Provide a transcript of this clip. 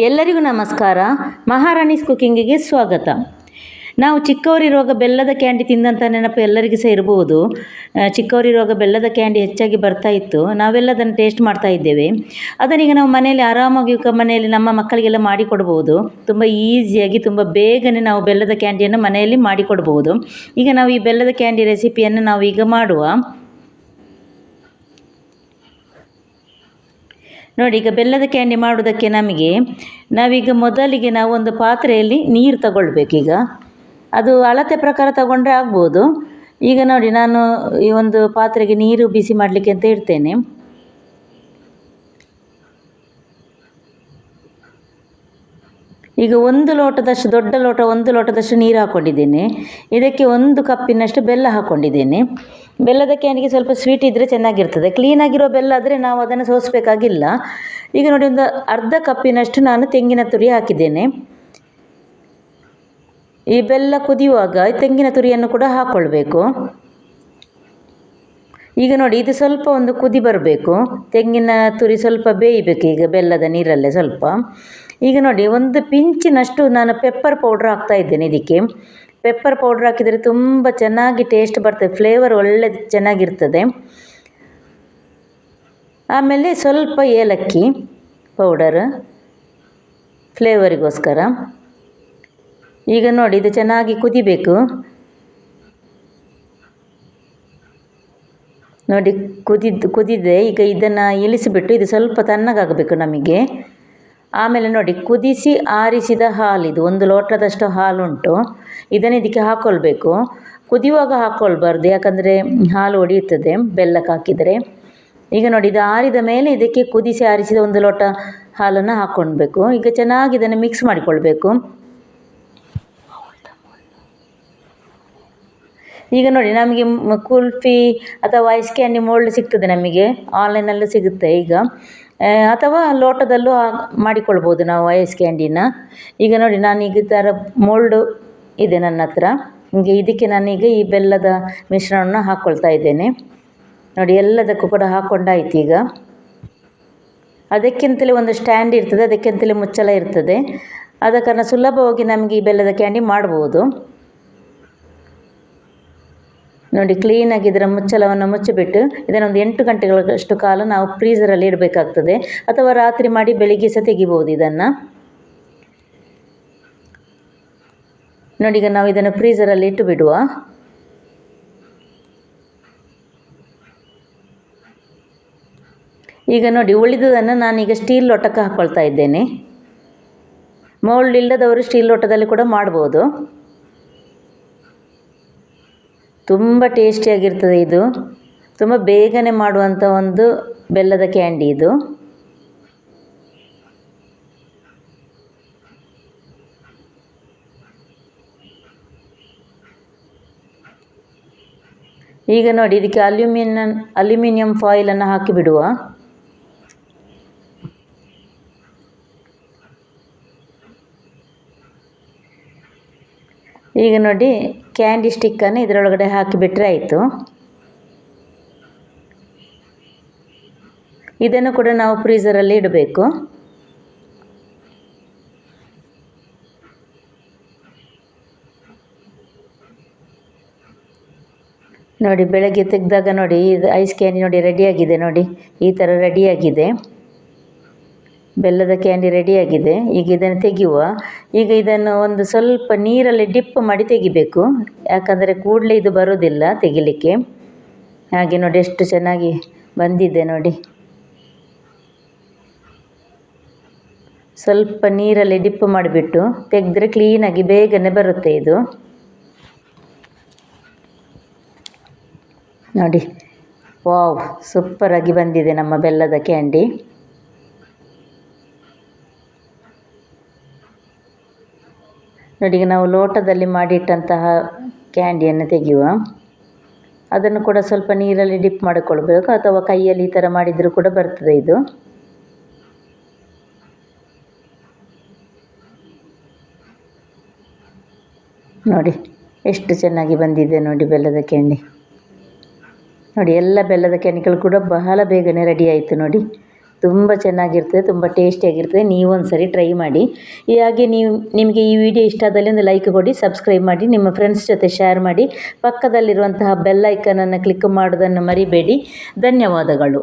ಎಲ್ಲರಿಗೂ ನಮಸ್ಕಾರ. ಮಹಾರಾಣಿಸ್ ಕುಕ್ಕಿಂಗಿಗೆ ಸ್ವಾಗತ. ನಾವು ಚಿಕ್ಕವರಿರುವಾಗ ಬೆಲ್ಲದ ಕ್ಯಾಂಡಿ ತಿಂದಂಥ ನೆನಪು ಎಲ್ಲರಿಗೂ ಸಹ ಇರಬಹುದು. ಚಿಕ್ಕವರಿರುವಾಗ ಬೆಲ್ಲದ ಕ್ಯಾಂಡಿ ಹೆಚ್ಚಾಗಿ ಬರ್ತಾ ಇತ್ತು. ನಾವೆಲ್ಲ ಅದನ್ನು ಟೇಸ್ಟ್ ಮಾಡ್ತಾ ಇದ್ದೇವೆ. ಅದನ್ನೀಗ ನಾವು ಮನೆಯಲ್ಲಿ ಆರಾಮಾಗಿ ಮನೆಯಲ್ಲಿ ನಮ್ಮ ಮಕ್ಕಳಿಗೆಲ್ಲ ಮಾಡಿಕೊಡ್ಬೋದು ತುಂಬ ಈಸಿಯಾಗಿ, ತುಂಬ ಬೇಗನೆ ನಾವು ಬೆಲ್ಲದ ಕ್ಯಾಂಡಿಯನ್ನು ಮನೆಯಲ್ಲಿ ಮಾಡಿಕೊಡ್ಬೋದು ಈಗ ನಾವು ಈ ಬೆಲ್ಲದ ಕ್ಯಾಂಡಿ ರೆಸಿಪಿಯನ್ನು ನಾವು ಈಗ ಮಾಡುವ. ನೋಡಿ, ಈಗ ಬೆಲ್ಲದ ಕ್ಯಾಂಡಿ ಮಾಡೋದಕ್ಕೆ ನಮಗೆ ನಾವೀಗ ಮೊದಲಿಗೆ ನಾವು ಒಂದು ಪಾತ್ರೆಯಲ್ಲಿ ನೀರು ತಗೊಳ್ಬೇಕೀಗ ಅದು ಅಳತೆ ಪ್ರಕಾರ ತಗೊಂಡ್ರೆ ಆಗ್ಬೋದು. ಈಗ ನೋಡಿ, ನಾನು ಈ ಒಂದು ಪಾತ್ರೆಗೆ ನೀರು ಬಿಸಿ ಮಾಡಲಿಕ್ಕೆ ಅಂತ ಇಡ್ತೇನೆ ಈಗ ಒಂದು ಲೋಟದಷ್ಟು, ದೊಡ್ಡ ಲೋಟ, ಒಂದು ಲೋಟದಷ್ಟು ನೀರು ಹಾಕ್ಕೊಂಡಿದ್ದೇನೆ ಇದಕ್ಕೆ ಒಂದು ಕಪ್ಪಿನಷ್ಟು ಬೆಲ್ಲ ಹಾಕ್ಕೊಂಡಿದ್ದೇನೆ ಬೆಲ್ಲದ ಕ್ಯಾನಿಗೆ ಸ್ವಲ್ಪ ಸ್ವೀಟ್ ಇದ್ದರೆ ಚೆನ್ನಾಗಿರ್ತದೆ. ಕ್ಲೀನಾಗಿರೋ ಬೆಲ್ಲ ಆದರೆ ನಾವು ಅದನ್ನು ಸೋಸಬೇಕಾಗಿಲ್ಲ. ಈಗ ನೋಡಿ ಒಂದು ಅರ್ಧ ಕಪ್ಪಿನಷ್ಟು ನಾನು ತೆಂಗಿನ ತುರಿ ಹಾಕಿದ್ದೇನೆ. ಈ ಬೆಲ್ಲ ಕುದಿಯುವಾಗ ತೆಂಗಿನ ತುರಿಯನ್ನು ಕೂಡ ಹಾಕ್ಕೊಳ್ಬೇಕು ಈಗ ನೋಡಿ ಇದು ಸ್ವಲ್ಪ ಒಂದು ಕುದಿ ಬರಬೇಕು. ತೆಂಗಿನ ತುರಿ ಸ್ವಲ್ಪ ಬೇಯಬೇಕು ಈಗ ಬೆಲ್ಲದ ನೀರಲ್ಲೇ ಸ್ವಲ್ಪ. ಈಗ ನೋಡಿ ಒಂದು ಪಿಂಚಿನಷ್ಟು ನಾನು ಪೆಪ್ಪರ್ ಪೌಡ್ರ್ ಹಾಕ್ತಾ ಇದ್ದೇನೆ ಇದಕ್ಕೆ. ಪೆಪ್ಪರ್ ಪೌಡ್ರ್ ಹಾಕಿದರೆ ತುಂಬ ಚೆನ್ನಾಗಿ ಟೇಸ್ಟ್ ಬರ್ತದೆ. ಫ್ಲೇವರ್ ಒಳ್ಳೆ ಚೆನ್ನಾಗಿರ್ತದೆ. ಆಮೇಲೆ ಸ್ವಲ್ಪ ಏಲಕ್ಕಿ ಪೌಡರ್ ಫ್ಲೇವರಿಗೋಸ್ಕರ ಈಗ ನೋಡಿ, ಇದು ಚೆನ್ನಾಗಿ ಕುದಿಬೇಕು. ನೋಡಿ ಕುದಿದ್ದು ಕುದಿದೆ. ಈಗ ಇದನ್ನು ಇಳಿಸಿಬಿಟ್ಟು ಇದು ಸ್ವಲ್ಪ ತಣ್ಣಗಾಗಬೇಕು ನಮಗೆ. ಆಮೇಲೆ ನೋಡಿ, ಕುದಿಸಿ ಆರಿಸಿದ ಹಾಲಿದು ಒಂದು ಲೋಟದಷ್ಟು ಹಾಲುಂಟು ಇದನ್ನು ಇದಕ್ಕೆ ಹಾಕ್ಕೊಳ್ಬೇಕು ಕುದಿಯುವಾಗ ಹಾಕ್ಕೊಳ್ಬಾರ್ದು ಯಾಕಂದರೆ ಹಾಲು ಒಡೆಯುತ್ತದೆ ಬೆಲ್ಲಕ್ಕೆ ಹಾಕಿದರೆ. ಈಗ ನೋಡಿ, ಇದು ಆರಿದ ಮೇಲೆ ಇದಕ್ಕೆ ಕುದಿಸಿ ಆರಿಸಿದ ಒಂದು ಲೋಟ ಹಾಲನ್ನು ಹಾಕ್ಕೊಳ್ಬೇಕು ಈಗ ಚೆನ್ನಾಗಿ ಇದನ್ನು ಮಿಕ್ಸ್ ಮಾಡಿಕೊಳ್ಬೇಕು. ಈಗ ನೋಡಿ, ನಮಗೆ ಕುಲ್ಫಿ ಅಥವಾ ಐಸ್ ಕ್ಯಾಂಡಿ ಮೋಲ್ಡ್ ಸಿಗ್ತದೆ ನಮಗೆ. ಆನ್ಲೈನಲ್ಲೂ ಸಿಗುತ್ತೆ ಈಗ. ಅಥವಾ ಲೋಟದಲ್ಲೂ ಮಾಡಿಕೊಳ್ಬೋದು ನಾವು ಐಸ್ ಕ್ಯಾಂಡಿನ ಈಗ ನೋಡಿ ನಾನು ಈಗ ಥರ ಮೋಲ್ಡು ಇದೆ ನನ್ನ ಹತ್ರ. ಹಿಂಗೆ ಇದಕ್ಕೆ ನಾನೀಗ ಈ ಬೆಲ್ಲದ ಮಿಶ್ರಣವನ್ನು ಹಾಕ್ಕೊಳ್ತಾ ಇದ್ದೇನೆ. ನೋಡಿ, ಎಲ್ಲದಕ್ಕೂ ಕೂಡ ಹಾಕ್ಕೊಂಡಾಯ್ತು ಈಗ. ಅದಕ್ಕಿಂತಲೇ ಒಂದು ಸ್ಟ್ಯಾಂಡ್ ಇರ್ತದೆ, ಅದಕ್ಕಿಂತಲೇ ಮುಚ್ಚಳ ಇರ್ತದೆ. ಆದ ಕಾರಣ ಸುಲಭವಾಗಿ ನಮಗೆ ಈ ಬೆಲ್ಲದ ಕ್ಯಾಂಡಿ ಮಾಡ್ಬೋದು. ನೋಡಿ, ಕ್ಲೀನಾಗಿ ಇದರ ಮುಚ್ಚಳವನ್ನು ಮುಚ್ಚಿಬಿಟ್ಟು ಇದನ್ನೊಂದು ಎಂಟು ಗಂಟೆಗಳಷ್ಟು ಕಾಲ ನಾವು ಫ್ರೀಸರಲ್ಲಿ ಇಡಬೇಕಾಗ್ತದೆ. ಅಥವಾ ರಾತ್ರಿ ಮಾಡಿ ಬೆಳಿಗ್ಗೆ ಸಹ ತೆಗಿಬೋದು ಇದನ್ನು. ನೋಡಿ, ಈಗ ನಾವು ಇದನ್ನು ಫ್ರೀಸರಲ್ಲಿ ಇಟ್ಟು ಬಿಡುವ ಈಗ ನೋಡಿ, ಉಳಿದುದನ್ನು ನಾನೀಗ ಸ್ಟೀಲ್ ಲೋಟಕ್ಕೆ ಹಾಕ್ಕೊಳ್ತಾ ಇದ್ದೇನೆ. ಮೌಲ್ಡ್ ಇಲ್ಲದವರು ಸ್ಟೀಲ್ ಲೋಟದಲ್ಲಿ ಕೂಡ ಮಾಡ್ಬೋದು. ತುಂಬ ಟೇಸ್ಟಿಯಾಗಿರ್ತದೆ ಇದು. ತುಂಬ ಬೇಗನೆ ಮಾಡುವಂಥ ಒಂದು ಬೆಲ್ಲದ ಕ್ಯಾಂಡಿ ಇದು. ಈಗ ನೋಡಿ, ಇದಕ್ಕೆ ಅಲ್ಯೂಮಿನಿಯಂ ಅಲ್ಯೂಮಿನಿಯಂ ಫಾಯಿಲನ್ನು ಹಾಕಿ ಬಿಡುವ. ಈಗ ನೋಡಿ ಕ್ಯಾಂಡಿ ಸ್ಟಿಕ್ಕನ್ನು ಇದರೊಳಗಡೆ ಹಾಕಿಬಿಟ್ರೆ ಆಯಿತು. ಇದನ್ನು ಕೂಡ ನಾವು ಫ್ರೀಸರಲ್ಲಿ ಇಡಬೇಕು. ನೋಡಿ, ಬೆಳಗ್ಗೆ ತೆಗೆದಾಗ ನೋಡಿ, ಇದು ಐಸ್ ಕ್ಯಾಂಡಿ ನೋಡಿ ರೆಡಿಯಾಗಿದೆ ನೋಡಿ. ಈ ಥರ ರೆಡಿಯಾಗಿದೆ ಬೆಲ್ಲದ ಕ್ಯಾಂಡಿ ರೆಡಿಯಾಗಿದೆ ಈಗ ಇದನ್ನು ತೆಗೆಯುವ. ಈಗ ಇದನ್ನು ಒಂದು ಸ್ವಲ್ಪ ನೀರಲ್ಲಿ ಡಿಪ್ ಮಾಡಿ ತೆಗಿಬೇಕು. ಯಾಕಂದರೆ ಕೂಡಲೇ ಇದು ಬರೋದಿಲ್ಲ ತೆಗಿಲಿಕ್ಕೆ. ಹಾಗೆ ನೋಡಿ, ಎಷ್ಟು ಚೆನ್ನಾಗಿ ಬಂದಿದೆ ನೋಡಿ. ಸ್ವಲ್ಪ ನೀರಲ್ಲಿ ಡಿಪ್ ಮಾಡಿಬಿಟ್ಟು ತೆಗೆದ್ರೆ ಕ್ಲೀನಾಗಿ ಬೇಗನೆ ಬರುತ್ತೆ ಇದು. ನೋಡಿ. ವಾವ್ ಸೂಪರಾಗಿ ಬಂದಿದೆ ನಮ್ಮ ಬೆಲ್ಲದ ಕ್ಯಾಂಡಿ. ನೋಡಿ ನಾವು ಲೋಟದಲ್ಲಿ ಮಾಡಿಟ್ಟಂತಹ ಕ್ಯಾಂಡಿಯನ್ನು ತೆಗೆಯುವ. ಅದನ್ನು ಕೂಡ ಸ್ವಲ್ಪ ನೀರಲ್ಲಿ ಡಿಪ್ ಮಾಡಿಕೊಳ್ಬೇಕು, ಅಥವಾ ಕೈಯಲ್ಲಿ ಈ ಥರ ಮಾಡಿದರೂ ಕೂಡ ಬರ್ತದೆ ಇದು. ನೋಡಿ, ಎಷ್ಟು ಚೆನ್ನಾಗಿ ಬಂದಿದೆ ನೋಡಿ ಬೆಲ್ಲದ ಕ್ಯಾಂಡಿ. ನೋಡಿ, ಎಲ್ಲ ಬೆಲ್ಲದ ಕೆನಿಕಲ್ ಕೂಡ ಬಹಳ ಬೇಗನೆ ರೆಡಿ ಆಯಿತು ನೋಡಿ. ತುಂಬ ಚೆನ್ನಾಗಿರ್ತದೆ, ತುಂಬ ಟೇಸ್ಟಿಯಾಗಿರ್ತದೆ ನೀವು ಒಂದು ಸರಿ ಟ್ರೈ ಮಾಡಿ. ಈ ಹಾಗೆ ನೀವು, ನಿಮಗೆ ಈ ವಿಡಿಯೋ ಇಷ್ಟ ಆದಲ್ಲಿ ಒಂದು ಲೈಕ್ ಕೊಡಿ ಸಬ್ಸ್ಕ್ರೈಬ್ ಮಾಡಿ, ನಿಮ್ಮ ಫ್ರೆಂಡ್ಸ್ ಜೊತೆ ಶೇರ್ ಮಾಡಿ. ಪಕ್ಕದಲ್ಲಿರುವಂತಹ ಬೆಲ್ ಐಕನನ್ನು ಕ್ಲಿಕ್ ಮಾಡೋದನ್ನು ಮರಿಬೇಡಿ. ಧನ್ಯವಾದಗಳು.